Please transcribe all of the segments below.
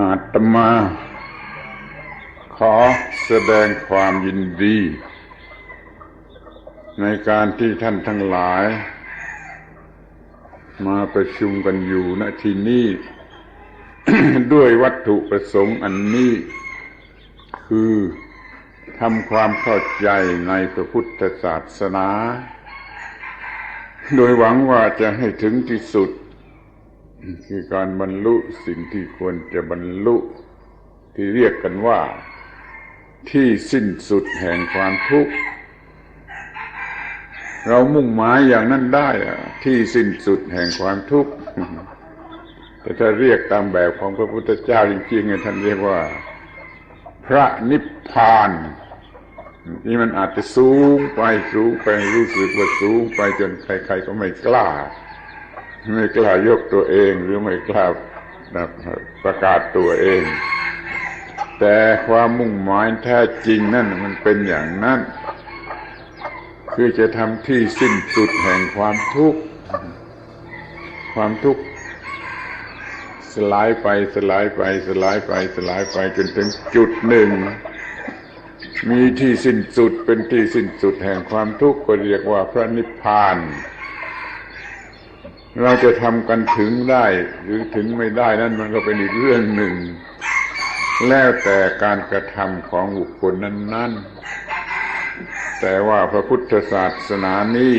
อาตมา ขอแสดงความยินดี ในการที่ท่านทั้งหลาย มาประชุมกันอยู่ณที่นี้ด้วยวัตถุประสงค์อันนี้ คือทำความเข้าใจในพระพุทธศาสนา โดยหวังว่าจะให้ถึงที่สุด คือการบรรลุสิ่งที่ควรจะบรรลุที่เรียกกันว่าที่สิ้นสุดแห่งความทุกข์ เรามุ่งหมายอย่างนั้นได้อะที่สิ้นสุดแห่งความทุกข์ แต่ถ้าเรียกตามแบบของพระพุทธเจ้าจริงๆท่านเรียกว่า พระนิพพานนี่มันอาจจะสูงไปสูงไปรู้สึกว่าสูงไปจนใครๆก็ไม่กล้า ไม่กล้ายกตัวเองหรือไม่กล้าประกาศตัวเอง แต่ความมุ่งหมายแท้จริงนั่นมันเป็นอย่างนั้น คือจะทำที่สิ้นสุดแห่งความทุกข์ ความทุกข์สลายไปสลายไปสลายไปสลายไปจนถึงจุดหนึ่ง มีที่สิ้นสุดเป็นที่สิ้นสุดแห่งความทุกข์ก็เรียกว่าพระนิพพาน เราจะทำกันถึงได้หรือถึงไม่ได้นั่นมันก็เป็นอีกเรื่องหนึ่ง แล้วแต่การกระทำของบุคคลนั้น ๆ แต่ว่าพระพุทธศาสนานี้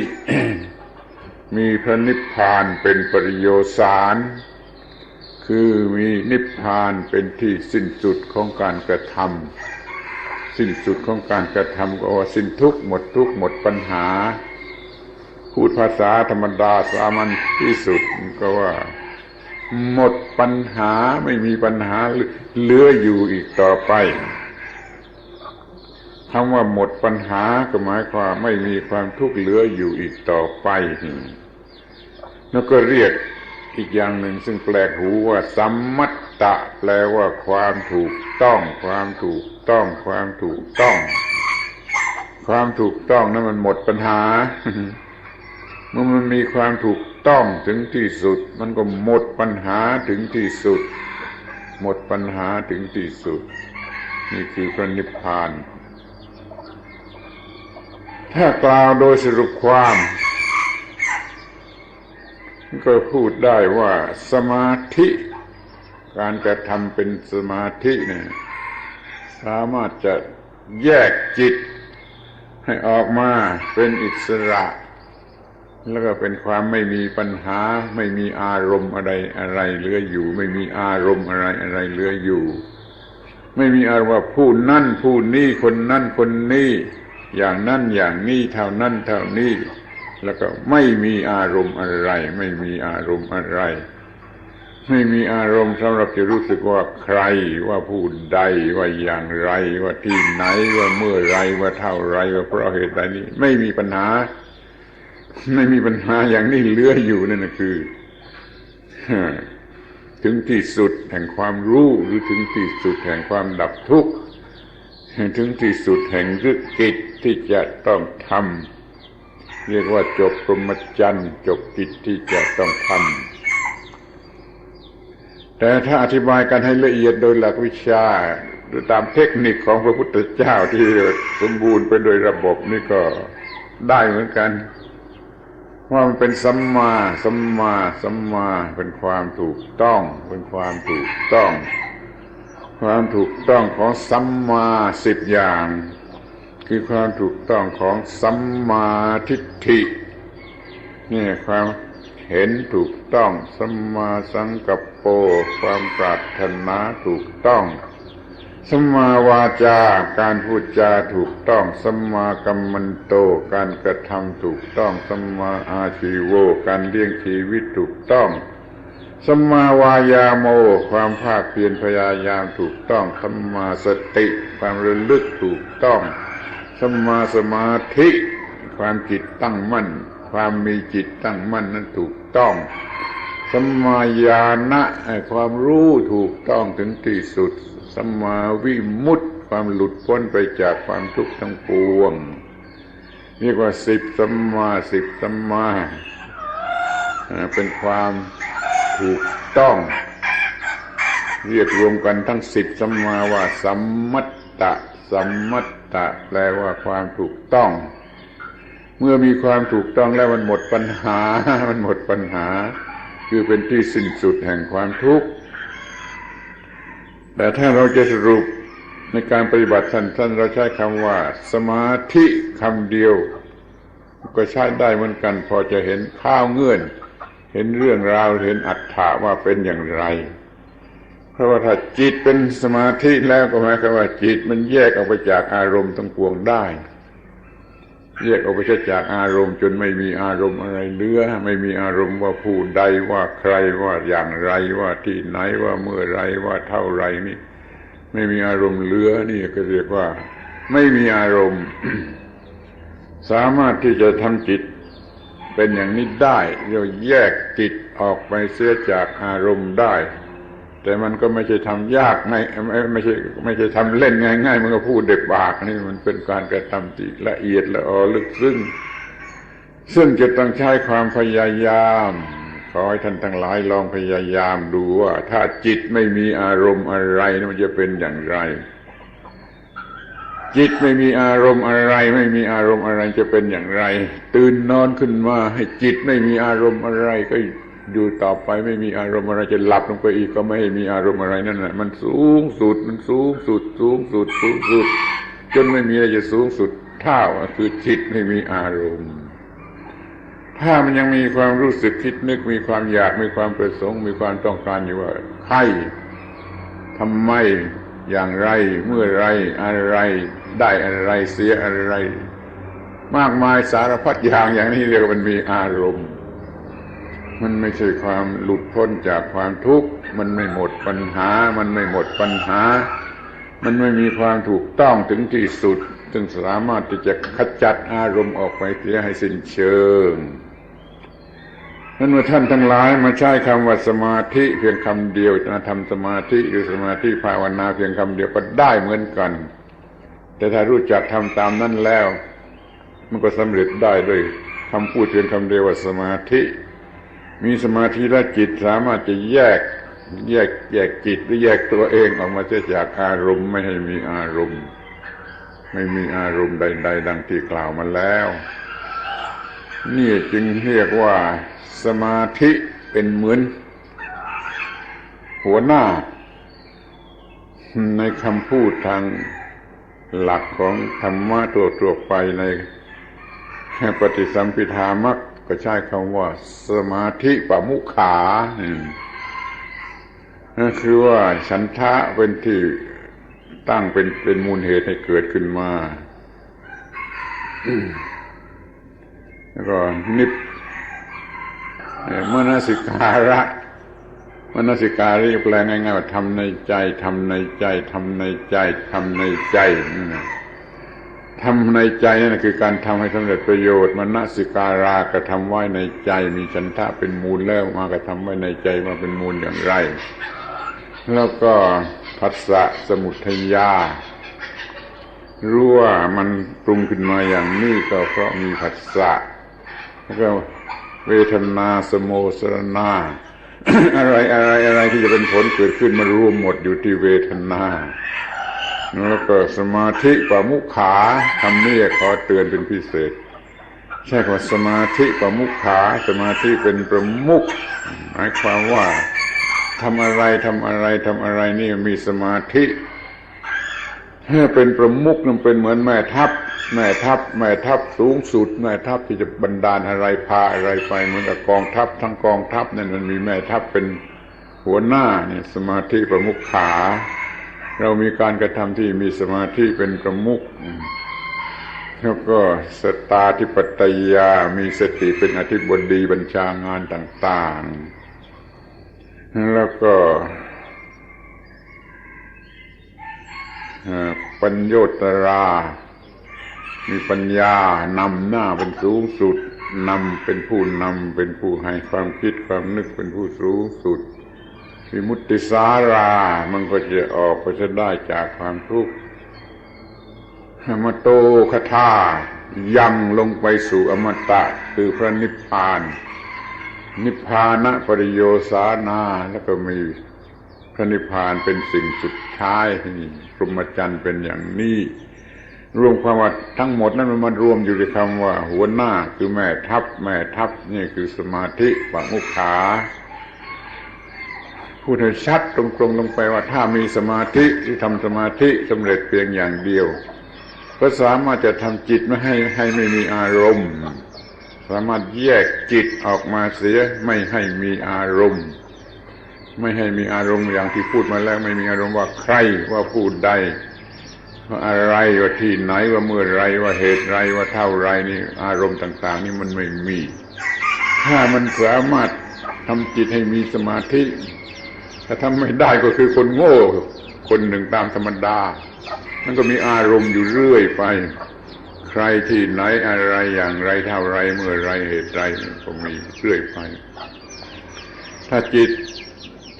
มีพระนิพพานเป็นปริโยสารคือมีนิพพานเป็นที่สิ้นสุดของการกระทำสิ้นสุดของการกระทำก็ว่าสิ้นทุกข์หมดทุกข์หมดปัญหา พูดภาษาธรรมดาสามัญที่สุดก็ว่า หมดปัญหาไม่มีปัญหาเหลืออยู่อีกต่อไปคำว่าหมดปัญหาก็หมายความไม่มีความทุกข์เหลืออยู่อีกต่อไปแล้วก็เรียกอีกอย่างหนึ่งซึ่งแปลกหูว่าสัมมัตตะ แปลว่าความถูกต้อง ความถูกต้อง ความถูกต้อง ความถูกต้องนั้นมันหมดปัญหา มื่อมันมีความถูกต้องถึงที่สุด มันก็หมดปัญหาถึงที่สุด หมดปัญหาถึงที่สุด นี่คือพระนิพพาน ถ้ากล่าวโดยสรุปความก็พูดได้ว่าสมาธิ การกระทำเป็นสมาธิเนี่ยสามารถจะแยกจิตให้ออกมาเป็นอิสระ แล้วก็เป็นความไม่มีปัญหา ไม่มีอารมณ์อะไรอะไรเหลืออยู่ ไม่มีอารมณ์อะไรอะไรเหลืออยู่ ไม่มีอารมณ์ว่าผู้นั่นผู้นี้คนนั่นคนนี้อย่างนั่นอย่างนี้เท่านั้นเท่านี้แล้วก็ไม่มีอารมณ์อะไร ไม่มีอารมณ์อะไร ไม่มีอารมณ์สำหรับจะรู้สึกว่าใครว่าผู้ใดว่าอย่างไร ว่าที่ไหนว่าเมื่อไรว่าเท่าไรว่าเพราะเหตุใดนี้ไม่มีปัญหา ไม่มีปัญหาอย่างนี้เลืออยู่นั่นคือถึงที่สุดแห่งความรู้หรือถึงที่สุดแห่งความดับทุกข์ถึงที่สุดแห่งฤกิจที่จะต้องทำเรียกว่าจบพรหมจรรย์จบกิจที่จะต้องทำแต่ถ้าอธิบายกันให้ละเอียดโดยหลักวิชาโดยตามเทคนิคของพระพุทธเจ้าที่สมบูรณ์ไปโดยระบบนี่ก็ได้เหมือนกัน ว่ามันเป็นสัมมาสัมมาสัมมาเป็นความถูกต้อง เป็นความถูกต้อง ความถูกต้องของสัมมาสิบอย่าง คือความถูกต้องของสัมมาทิฏฐินี่ความเห็นถูกต้องสัมมาสังกัปโป ความปรารถนาถูกต้อง สัมมาวาจาการพูดจาถูกต้องสัมมากัมมันโต การกระทำถูกต้องสัมมาอาชีโว การเลี้ยงชีวิตถูกต้องสัมมาวายาโม ความภาคเพียรพยายามถูกต้องสัมมาสติ ความระลึกถูกต้องสัมมาสมาธิ ความจิตตั้งมั่น ความมีจิตตั้งมั่นนั้นถูกต้องสัมมาญาณะความรู้ถูกต้องถึงที่สุด สัมมาวิมุตติความหลุดพ้นไปจากความทุกข์ทั้งปวงเรียกว่าสิบสัมมาสิบสัมมาเป็นความถูกต้อง เรียกรวมกันทั้งสิบสัมมาว่าสัมมัตตะสัมมัตตะแปลว่าความถูกต้อง เมื่อมีความถูกต้องแล้วมันหมดปัญหา มันหมดปัญหา คือเป็นที่สิ้นสุดแห่งความทุกข์ แต่ถ้าเราจะสรุปในการปฏิบัติสั้นๆเราใช้คำว่า สมาธิคำเดียว ก็ใช้ได้เหมือนกัน พอจะเห็นข้าวเงื่อน เห็นเรื่องราวเห็นอัตถาว่าเป็นอย่างไร เพราะว่าถ้าจิตเป็นสมาธิแล้วก็หมายความว่าจิตมันแยกออกไปจากอารมณ์ทั้งปวงได้ แยกออกไปจากอารมณ์จนไม่มีอารมณ์อะไรเหลือ ไม่มีอารมณ์ว่าผู้ใดว่าใครว่าอย่างไรว่าที่ไหนว่าเมื่อไรว่าเท่าไรนี่ ไม่มีอารมณ์เหลือนี่ก็เรียกว่า ไม่มีอารมณ์ สามารถที่จะทำจิตเป็นอย่างนี้ได้เราแยกจิตออกไปเสียจากอารมณ์ได้ แต่มันก็ไม่ใช่ทำยากไม่ไม่ไม่ใช่ไม่ใช่ทำเล่นง่ายๆมันก็พูดเด็กบากนี่มันเป็นการกระทำที่ละเอียดละออลึกซึ้งซึ่งจะต้องใช้ความพยายามขอให้ท่านทั้งหลายลองพยายามดูว่า ถ้าจิตไม่มีอารมณ์อะไรมันจะเป็นอย่างไร จิตไม่มีอารมณ์อะไร ไม่มีอารมณ์อะไรจะเป็นอย่างไร ตื่นนอนขึ้นมาให้จิตไม่มีอารมณ์อะไรก็ อยู่ต่อไปไม่มีอารมณ์อะไรจะหลับลงไปอีกก็ไม่มีอารมณ์อะไรนั่นแหละมันสูงสุดมันสูงสุด สูงสุด สูงสุด จนไม่มีอะไรจะสูงสุดเท่าคือจิตไม่มีอารมณ์ ถ้ามันยังมีความรู้สึกคิดนึกมีความอยากมีความประสงค์ มีความต้องการอยู่ว่าใครทำไมอย่างไรเมื่อไรอะไร ได้อะไรเสียอะไร มากมายสารพัดอย่างอย่างนี้เรียกว่ามันมีอารมณ์ มันไม่ใช่ความหลุดพ้นจากความทุกข์ มันไม่หมดปัญหา มันไม่หมดปัญหา มันไม่มีความถูกต้องถึงที่สุดซึ่งสามารถที่จะขจัดอารมณ์ออกไปเสียให้สิ้นเชิงนั้นเมื่อท่านทั้งหลายมาใช้คำว่าสมาธิเพียงคำเดียวจะทำสมาธิหรือสมาธิภาวนาเพียงคำเดียวก็ได้เหมือนกัน แต่ถ้ารู้จักทำตามนั้นแล้ว มันก็สำเร็จได้ด้วยคำพูดเพียงคำเดียวว่าสมาธิ มีสมาธิและจิตสามารถจะแยก แยกแยกจิตหรือแยกตัวเองออกมาจากอารมณ์ไม่ให้มีอารมณ์ ไม่มีอารมณ์ใด ๆ ดังที่กล่าวมาแล้ว นี่จึงเรียกว่าสมาธิเป็นเหมือน หัวหน้า ในคำพูดทางหลักของธรรมะตัวตัวไปในปฏิสัมพิธามัก ก็ใช้คำว่า สมาธิปมุขานั่นคือว่าฉันทะเป็นที่ตั้งเป็นเป็นมูลเหตุให้เกิดขึ้นมาแล้วก็นิพมนสิการะมนสิการีแปลง่ายๆว่าทำในใจทำในใจทำในใจทำในใจ ทำในใจนั่นคือการทำให้สำเร็จประโยชน์มนสิการากระทำไว้ในใจ มีฉันทะเป็นมูลแล้วมากระทำไว้ในใจมาเป็นมูลอย่างไร แล้วก็พัสสะสมุทยารู้ว่ามันปรุงขึ้นมาอย่างนี้ก็เพราะมีผัสสะแล้วก็เวทนาสโมสรณาอะไรอะไรอะไรที่จะเป็นผลเกิดขึ้นมารวมหมดอยู่ที่เวทนา แล้วก็สมาธิปมุขาคำนี้ขอเตือนเป็นพิเศษ ใช่ว่าสมาธิปมุขาสมาธิเป็นประมุขหมายความว่าทำอะไรทำอะไรทำอะไรนี่มีสมาธิถ้าเป็นประมุขนั่นเป็นเหมือนแม่ทัพ แม่ทัพ แม่ทัพสูงสุด แม่ทัพที่จะบันดาลอะไรพาอะไรไปเหมือนกับกองทัพ ทั้งกองทัพนั่นมันมีแม่ทัพเป็นหัวหน้าเนี่ยสมาธิประมุขขา เรามีการกระทำที่มีสมาธิเป็นประมุขแล้วก็สตาธิปไตยามีสติเป็นอธิบดีบัญชางานต่าง ๆ แล้วก็ปัญโยตรา มีปัญญานำหน้าเป็นสูงสุดนำเป็นผู้นำเป็นผู้ให้ความคิดความนึกเป็นผู้สูงสุด มีมุติสารา มันก็จะออกไปจะได้จากความทุกข์มโตคาถายังลงไปสู่อมตะ คือพระนิพพาน นิพพานะปริโยสานาแล้วก็มีพระนิพพานเป็นสิ่งสุดท้ายนี่พรหมจรรย์เป็นอย่างนี้รวมความว่าทั้งหมดนั้นมันมารวมอยู่ในคำว่า หัวหน้าคือแม่ทัพ แม่ทัพนี่คือสมาธิปัมุขา พูดให้ชัดตรงๆลงไปว่าถ้ามีสมาธิที่ทำสมาธิสำเร็จเพียงอย่างเดียว ก็สามารถจะทำจิตไม่ให้ให้ไม่มีอารมณ์ สามารถแยกจิตออกมาเสียไม่ให้มีอารมณ์ ไม่ให้มีอารมณ์อย่างที่พูดมาแล้วไม่มีอารมณ์ว่าใครว่าพูดใดว่าอะไรว่าที่ไหนว่าเมื่อไรว่าเหตุไรว่าเท่าไรนี่อารมณ์ต่าง ๆ นี่มันไม่มี ถ้ามันสามารถทำจิตให้มีสมาธิ ถ้าทำไม่ได้ก็คือคนโง่ คนหนึ่งตามธรรมดา มันก็มีอารมณ์อยู่เรื่อยไป ใครที่ไหนอะไรอย่างไรเท่าไรเมื่อไรเหตุไรก็มีเรื่อยไป ถ้าจิต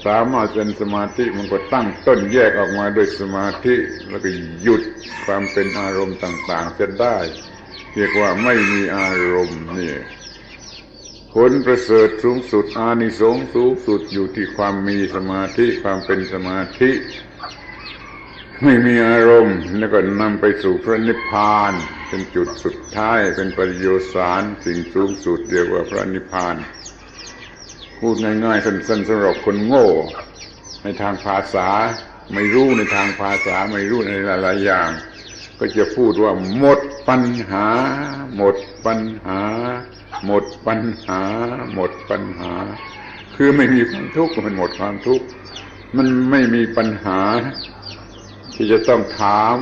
สามารถเป็นสมาธิมันก็ตั้งต้นแยกออกมาด้วยสมาธิ แล้วก็หยุดความเป็นอารมณ์ต่าง ๆ จะได้ เรียกว่าไม่มีอารมณ์นี่ ผลประเสริฐสูงสุดอานิสงส์สูงสุดอยู่ที่ความมีสมาธิความเป็นสมาธิ ไม่มีอารมณ์แล้วก็นำไปสู่พระนิพพาน เป็นจุดสุดท้ายเป็นปริโยสารสิ่งสูงสุดเรียกว่าพระนิพพาน พูดง่ายๆสั้นๆสำหรับคนโง่ ในทางภาษาไม่รู้ในทางภาษาไม่รู้ในหลายๆอย่าง ก็จะพูดว่าหมดปัญหา หมดปัญหา หมดปัญหา หมดปัญหา คือไม่มีความทุกข์มันหมดความทุกข์มันไม่มีปัญหา ที่จะต้องถาม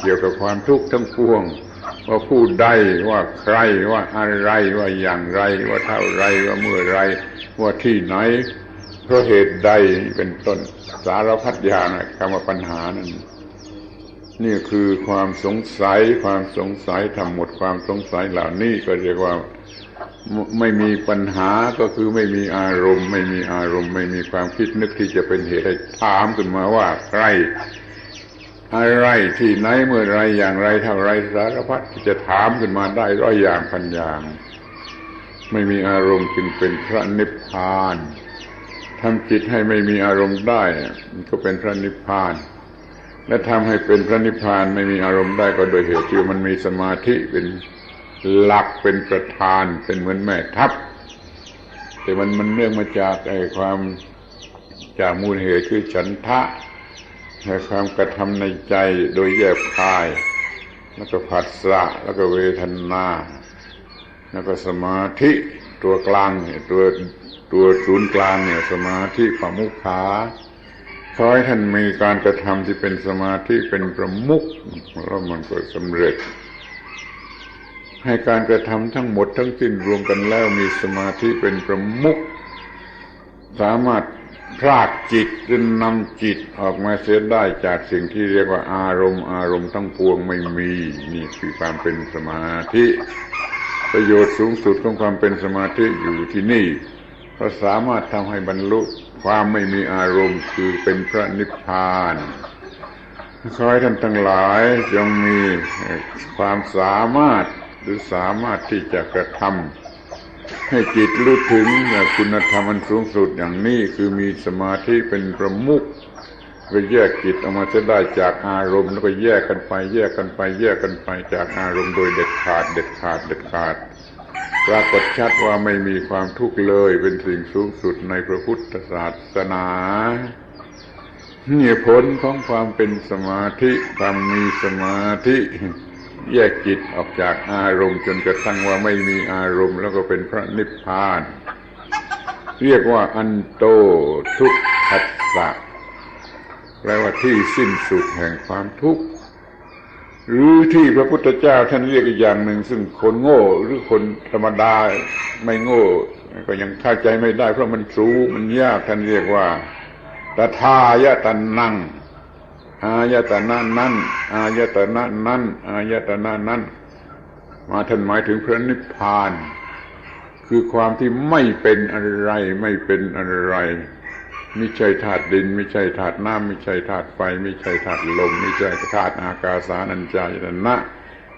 เกี่ยวกับความทุกข์ทั้งปวง ว่าผู้ใดว่าใครว่าอะไรว่าอย่างไร ว่าเท่าไรว่าเมื่อไร ว่าที่ไหนเพราะเหตุใดเป็นต้นสารพัดอย่างคำว่าปัญหานั้นนี่คือความสงสัยความสงสัยทำหมดความสงสัยเหล่านี้ก็เรียกว่า ไม่มีปัญหาก็คือไม่มีอารมณ์ ไม่มีอารมณ์ ไม่มีความคิดนึกที่จะเป็นเหตุให้ถามขึ้นมาว่าใครอะไรที่ไหนเมื่อไรอย่างไรเท่าไรสารพัดที่จะถามขึ้นมาได้ร้อยอย่างพันอย่าง ไม่มีอารมณ์จึงเป็นพระนิพพานทำจิตให้ไม่มีอารมณ์ได้ก็เป็นพระนิพพาน และทำให้เป็นพระนิพพานไม่มีอารมณ์ได้ก็โดยเหตุที่มันมีสมาธิเป็น หลักเป็นประธานเป็นเหมือนแม่ทัพ แต่มันมันเนื่องมาจากไอ้ความจากมูลเหตุคือฉันทะและความกระทำในใจโดยแยบคาย แล้วก็ผัสสะแล้วก็เวทนา แล้วก็สมาธิตัวกลางเนี่ยตัวตัวศูนย์กลางเนี่ยสมาธิปมุขขาขอให้ท่านมีการกระทำที่เป็นสมาธิเป็นประมุขแล้วมันก็สำเร็จ ให้การกระทำทั้งหมดทั้งสิ้นรวมกันแล้วมีสมาธิเป็นประมุขสามารถพรากจิตจนนำจิตออกมาเสียได้จากสิ่งที่เรียกว่าอารมณ์ อารมณ์ทั้งปวงไม่มี นี่คือความเป็นสมาธิ ประโยชน์สูงสุดของความเป็นสมาธิอยู่ที่นี่เพราะสามารถทำให้บรรลุความไม่มีอารมณ์คือเป็นพระนิพพานขอให้ท่านทั้งหลายจงมีความสามารถ หรือสามารถที่จะกระทำให้จิตรู้ถึงคุณธรรมอันสูงสุดอย่างนี้คือมีสมาธิเป็นประมุขไปแยกจิตออกมาจะได้จากอารมณ์ แล้วก็แยกกันไป แยกกันไป แยกกันไปจากอารมณ์โดยเด็ดขาด เด็ดขาด เด็ดขาดปรากฏชัดว่าไม่มีความทุกข์เลยเป็นสิ่งสูงสุดในพระพุทธศาสนาเนี่ผลของความเป็นสมาธิความมีสมาธิ แยกจิตออกจากอารมณ์จนกระทั่งว่าไม่มีอารมณ์ แล้วก็เป็นพระนิพพาน เรียกว่าอันโตทุกขัสสะแปลว่าที่สิ้นสุดแห่งความทุกข์หรือที่พระพุทธเจ้าท่านเรียกอีกอย่างหนึ่ง ซึ่งคนโง่หรือคนธรรมดาไม่โง่ ก็ยังเข้าใจไม่ได้ เพราะมันสูงมันยากท่านเรียกว่าตถายตันนัง อายตนะนั้นอายตนะนั้นอายตนะนั้นมาท่านหมายถึงพระนิพพาน คือความที่ไม่เป็นอะไรไม่เป็นอะไรไม่ใช่ธาตุดินไม่ใช่ธาตุน้ำไม่ใช่ธาตุไฟไม่ใช่ธาตุลมไม่ใช่ธาตุอากาสานัญจายตนะ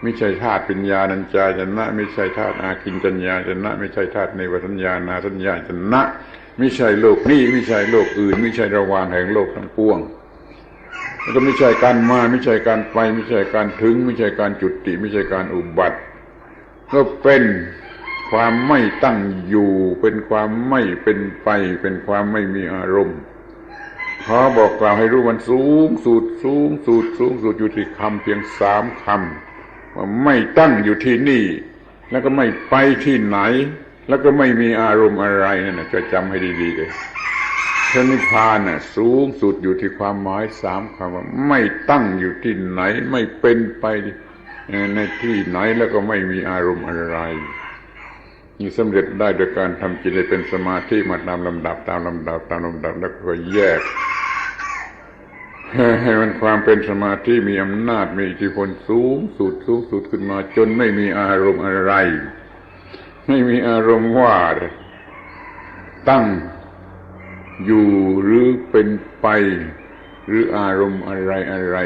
ไม่ใช่ธาตุปัญญานัญจายตนะไม่ใช่ธาตุอากินจัญญาตนะ ไม่ใช่ธาตุในวสัญญานาสัญญาตนะ ไม่ใช่โลกนี้ไม่ใช่โลกอื่น ไม่ใช่ระหว่างแห่งโลกทั้งปวง ก็ไม่ใช่การมาไม่ใช่การไป ไม่ใช่การถึง ไม่ใช่การจุติ ไม่ใช่การอุบัติก็เป็นความไม่ตั้งอยู่ เป็นความไม่เป็นไป เป็นความไม่มีอารมณ์ขอบอกกล่าวให้รู้มันสูงสุดสูงสุดสูงสุดอยู่ที่คำเพียงสามคำว่าไม่ตั้งอยู่ที่นี่ แล้วก็ไม่ไปที่ไหน แล้วก็ไม่มีอารมณ์อะไรนั่นนะจะจำให้ดีๆเลย ระนิพพานน่ะสูงสุดอยู่ที่ความหมายสามคำว่าไม่ตั้งอยู่ที่ไหนไม่เป็นไปในที่ไหนแล้วก็ไม่มีอารมณ์อะไรนี่สำเร็จได้โดยการทำจิตให้เป็นสมาธิมาตามลำดับตามลำดับตามลำดับแล้วก็แยกให้มันความเป็นสมาธิมีอำนาจมีอิทธิพลสูงสุดสูงสุดขึ้นมา จนไม่มีอารมณ์อะไร ไม่มีอารมณ์ว่าตั้ง อยู่หรือเป็นไป หรืออารมณ์อะไรอะไร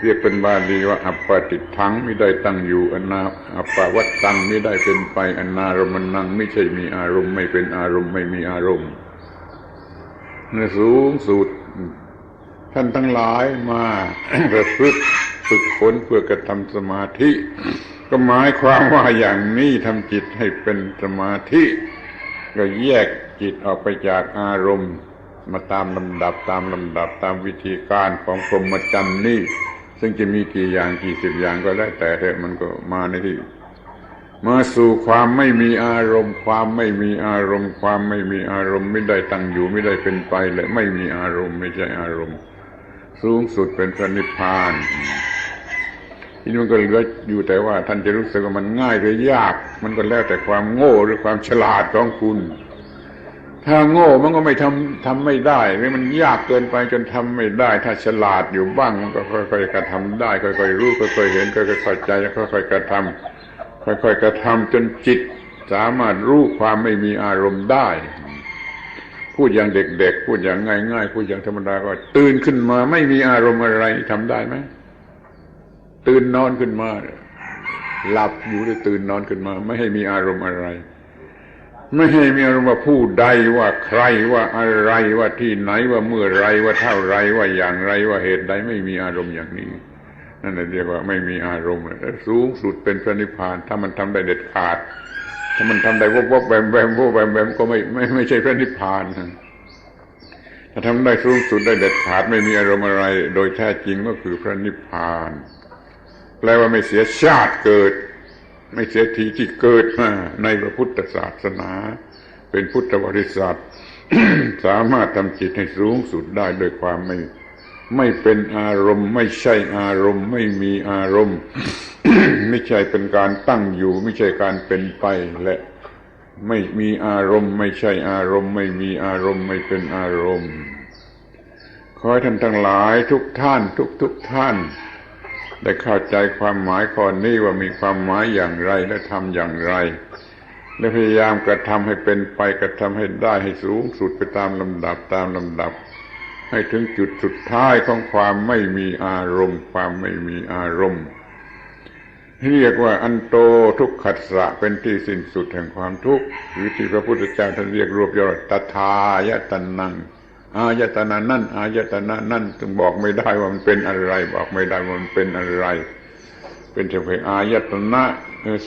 เรียกเป็นบาลีว่า อัปปติทังไม่ได้ตั้งอยู่อนาอัปปวัตตังไม่ได้เป็นไปอนารมนังไม่ใช่มีอารมณ์ไม่เป็นอารมณ์ไม่มีอารมณ์ในสูงสุดท่านทั้งหลายมาประพฤติฝึกฝนเพื่อกระทำสมาธิ ก็หมายความว่าอย่างนี้ทำจิตให้เป็นสมาธิ ก็แยก จิตออกไปจากอารมณ์ มาตามลำดับตามลำดับตามวิธีการของพรหมจรรย์นี่ ซึ่งจะมีกี่อย่างกี่สิบอย่างก็ได้แต่เถอะมันก็มาในที่มาสู่ความไม่มีอารมณ์ ความไม่มีอารมณ์ ความไม่มีอารมณ์ไม่ได้ตั้งอยู่ไม่ได้เป็นไปเลยไม่มีอารมณ์ไม่ใช่อารมณ์ สูงสุดเป็นพระนิพพานทีนี้มันก็เหลืออยู่แต่ว่า ท่านจะรู้สึกว่ามันง่ายหรือยาก มันก็แล้วแต่ความโง่หรือความฉลาดของคุณ ถ้าโง่มันก็ไม่ทำทำไม่ได้หรือมันยากเกินไปจนทำไม่ได้ ถ้าฉลาดอยู่บ้างมันก็ค่อยๆกระทำได้ ค่อยๆรู้ค่อยๆเห็นค่อยๆเข้าใจแล้วค่อยๆกระทำค่อยๆกระทำจนจิตสามารถรู้ความไม่มีอารมณ์ได้ พูดอย่างเด็กๆ พูดอย่างง่ายๆ พูดอย่างธรรมดาก็ ตื่นขึ้นมาไม่มีอารมณ์อะไรทำได้ไหมตื่นนอนขึ้นมาหลับอยู่หรือตื่นนอนขึ้นมา ไม่ให้มีอารมณ์อะไร ไม่ให้มีอารมณ์ว่าผู้ใดว่าใครว่าอะไรว่าที่ไหนว่าเมื่อไรว่าเท่าไรว่าอย่างไรว่าเหตุใดไม่มีอารมณ์อย่างนี้ นั่นเรียกว่าไม่มีอารมณ์สูงสุดเป็นพระนิพพาน ถ้ามันทำได้เด็ดขาด ถ้ามันทำได้วบวบแบมแบมวบแบมแบมก็ไม่ไม่ไม่ใช่พระนิพพานถ้าทำได้สูงสุดได้เด็ดขาด ไม่มีอารมณ์อะไร โดยแท้จริงก็คือพระนิพพานแปลว่าไม่เสียชาติเกิด ไม่เสียทีที่เกิดมาในพระพุทธศาสนา เป็นพุทธบริษัทสามารถทำจิตให้สูงสุดได้โดยความไม่ไม่เป็นอารมณ์ ไม่ใช่อารมณ์ ไม่มีอารมณ์ ไม่ใช่เป็นการตั้งอยู่ ไม่ใช่การเป็นไปและไม่มีอารมณ์ ไม่ใช่อารมณ์ ไม่มีอารมณ์ ไม่เป็นอารมณ์ขอให้ท่านทั้งหลายทุกท่าน ทุกทุกท่าน ได้เข้าใจความหมายข้อนี้ว่ามีความหมายอย่างไรและทำอย่างไร และพยายามกระทำให้เป็นไปกระทำให้ได้ให้สูงสุดไปตามลำดับตามลำดับ ให้ถึงจุดสุดท้ายของความไม่มีอารมณ์ ความไม่มีอารมณ์เรียกว่าอันโตทุกขัสสะเป็นที่สิ้นสุดแห่งความทุกข์หรือที่พระพุทธเจ้าท่านเรียกรวบยอดตถายตนัง อายตนะนั่นอายตนะนั่นจึงบอกไม่ได้ว่ามันเป็นอะไร บอกไม่ได้ว่ามันเป็นอะไร เป็นเพียงอายตนะ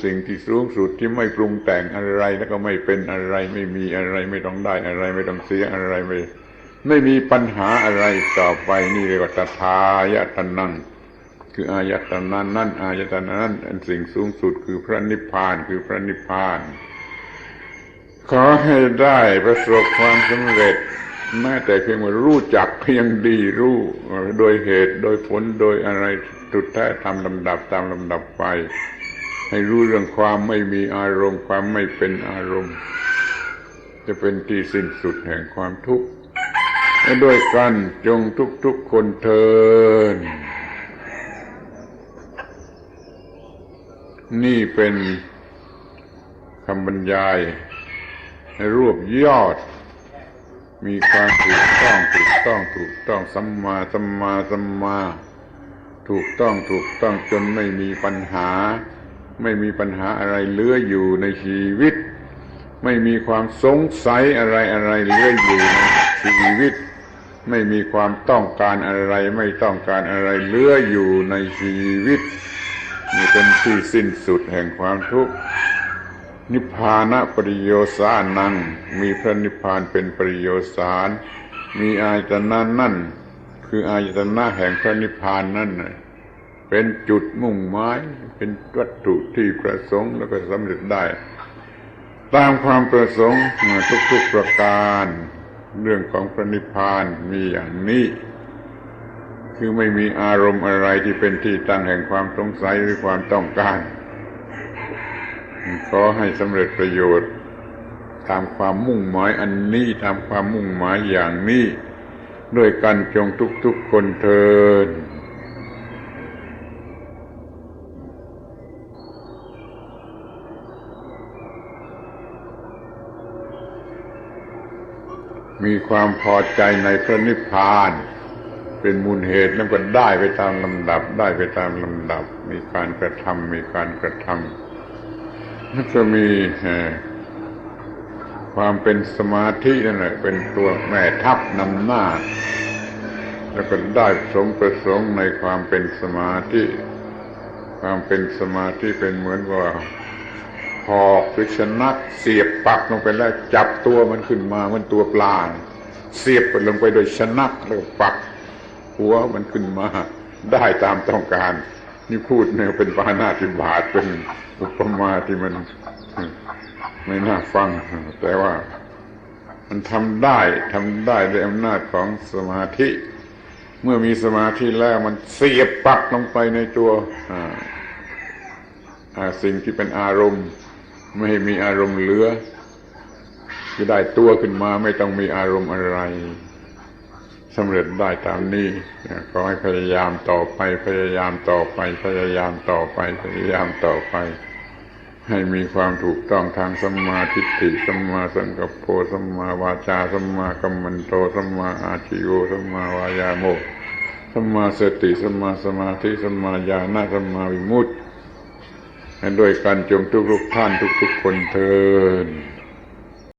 สิ่งที่สูงสุดที่ไม่ปรุงแต่งอะไร แล้วก็ไม่เป็นอะไร ไม่มีอะไร ไม่ต้องได้อะไร ไม่ต้องเสียอะไรไม่ ไม่มีปัญหาอะไรต่อไปนี่เรียกว่าตถายตนังคืออายตนะนั่นอายตนะนั่นอันสิ่งสูงสุดคือพระนิพพานคือพระนิพพาน ขอให้ได้ประสบความสำเร็จ แม้แต่เพียงว่ารู้จักเพียงดีรู้โดยเหตุโดยผลโดยอะไรสุดแท้ทำลำดับตามลำดับไป ให้รู้เรื่องความไม่มีอารมณ์ ความไม่เป็นอารมณ์ จะเป็นที่สิ้นสุดแห่งความทุกข์ด้วยกันจงทุกๆคนเทินนี่เป็นคำบรรยายรวบยอด มีความถูกต้องถูกต้องถูกต้องสัมมาสัมมาสัมมา ถูกต้องถูกต้องจนไม่มีปัญหา ไม่มีปัญหาอะไรเหลืออยู่ในชีวิต ไม่มีความสงสัยอะไรอะไรเหลืออยู่ในชีวิต ไม่มีความต้องการอะไรไม่ต้องการอะไรเหลืออยู่ในชีวิตนี่เป็นที่สิ้นสุดแห่งความทุกข์ นิพพานะปริโยสานัง มีพระนิพพานเป็นปริโยสารมีอายตนะนั่น คืออายตนะแห่งพระนิพพานนั่นเป็นจุดมุ่งหมายเป็นวัตถุที่ประสงค์แล้วก็สำเร็จได้ ตามความประสงค์ทุกๆประการ เรื่องของพระนิพพานมีอย่างนี้ คือไม่มีอารมณ์อะไรที่เป็นที่ตั้งแห่งความสงสัยหรือความต้องการ ขอให้สำเร็จประโยชน์ตามความมุ่งหมายอันนี้ตามความมุ่งหมายอย่างนี้ ด้วยกันจงทุกๆคนเทินมีความพอใจในพระนิพพาน เป็นมูลเหตุแล้วก็ได้ไปตามลำดับ ได้ไปตามลำดับ มีการกระทำมีการกระทำ แล้วก็มีความเป็นสมาธินั่นแหละเป็นตัวแม่ทัพนำหน้า แล้วก็ได้สมประสงค์ในความเป็นสมาธิ ความเป็นสมาธิเป็นเหมือนว่าหอกหรือชนักเสียบปักลงไปแล้วจับตัวมันขึ้นมาเหมันตัวปลาเสียบลงไปโดยชนักแล้วปัก หัวมันขึ้นมาได้ตามต้องการ นี่พูดเนี่ยเป็นปานาติบาตเป็นอุปมาที่มันไม่น่าฟัง แต่ว่า มันทำได้ทำได้ด้วยอำนาจของสมาธิ เมื่อมีสมาธิแล้วมันเสียบปักลงไปในตัวสิ่งที่เป็นอารมณ์ ไม่ให้มีอารมณ์เหลือคือได้ตัวขึ้นมาไม่ต้องมีอารมณ์อะไร สำเร็จได้ตามนี้ขอให้พยายามต่อไปพยายามต่อไปพยายามต่อไปพยายามต่อไป ให้มีความถูกต้องทางสัมมาทิฏฐิสัมมาสังกัปโปสัมมาวาจาสัมมากัมมันโตสัมมาอาชิโยสัมมาวายาโมสัมมาสติสัมมาสมาธิสัมมาญาณสัมมาวิมุตติด้วยกันจงทุกทุกท่านทุกทุกคนเทิน